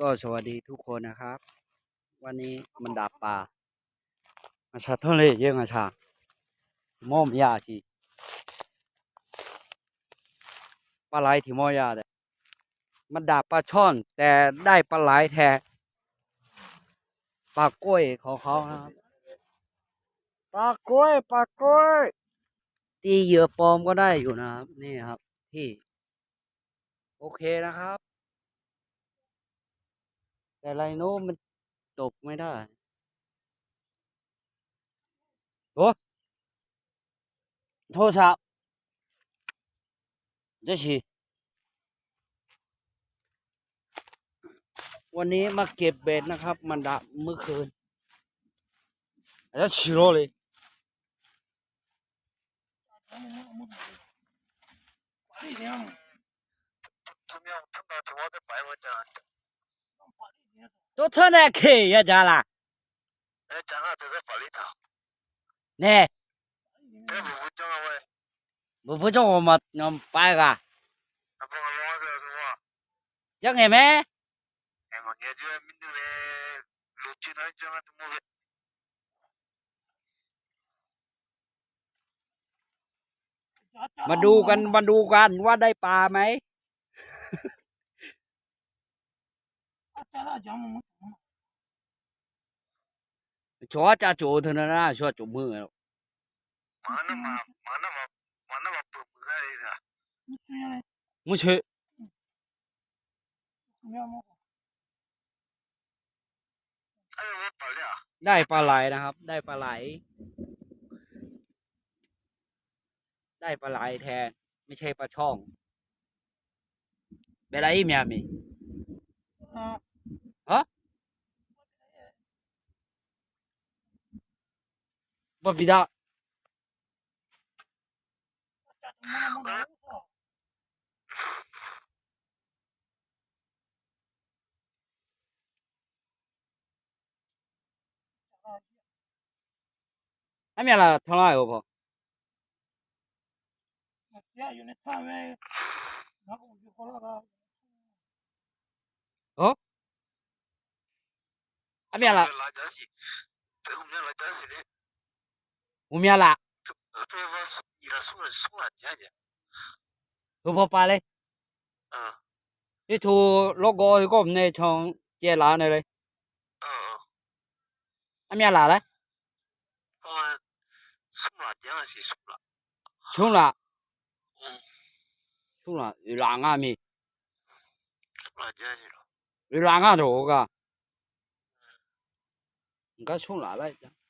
ก็สวัสดีทุกคนนะครับ วันนี้มันดับปลามาชาทะเลเยอะมาชาหมอมยาทีปลาไหลที่มอยาเลยมันดับปลาช่อน แต่ได้ปลาไหลแทนปลากล้วยของเขาครับปลากล้วยปลากล้วยตีเหยื่อปลอมก็ได้อยู่นะครับ นี่ครับ ที่ โอเคนะครับ แต่ไรโน้มันจบไม่ได้โอ้โทรศัพท์ได้สิวันนี้มาเก็บเบ็ดนะครับ มันดับเมื่อคืนแล้วชิโร่เลยทำยังทำไมถึงว่าจะไปวันจันทร์ તો થને કે એ જાલા એ જાલા તે પલિતા ને તે બુજો હોય બુજો મત નમ પાયગા અબો લોવા દે સુવા જંગ હે મે એ મગે જો મિન્દુ રે લુચી નઈ જો મત મુ มาดูกันมาดูกันว่าได้ปลาไหม là chọn một chó cha chỗ thôi nó ra cho chỗ mưa rồi mana ma mana ma mana ma bự bự cái gì cả mua chơi đây bà lại nè hấp đây bà lại ได้ปลาไหลแทน ไม่ใช่ปลาช่องเวลาอีเมียมี 啊？我比他。俺面了，疼了，要不？哦。啊咩啦？五秒啦。thu phô pa lấy cái thu lô gô thì có hôm nay trong kia lá này đấy anh nghe lá đấy. Xuống là xuống là? Làm à mi làm à đồ cả. เมียล่ะเ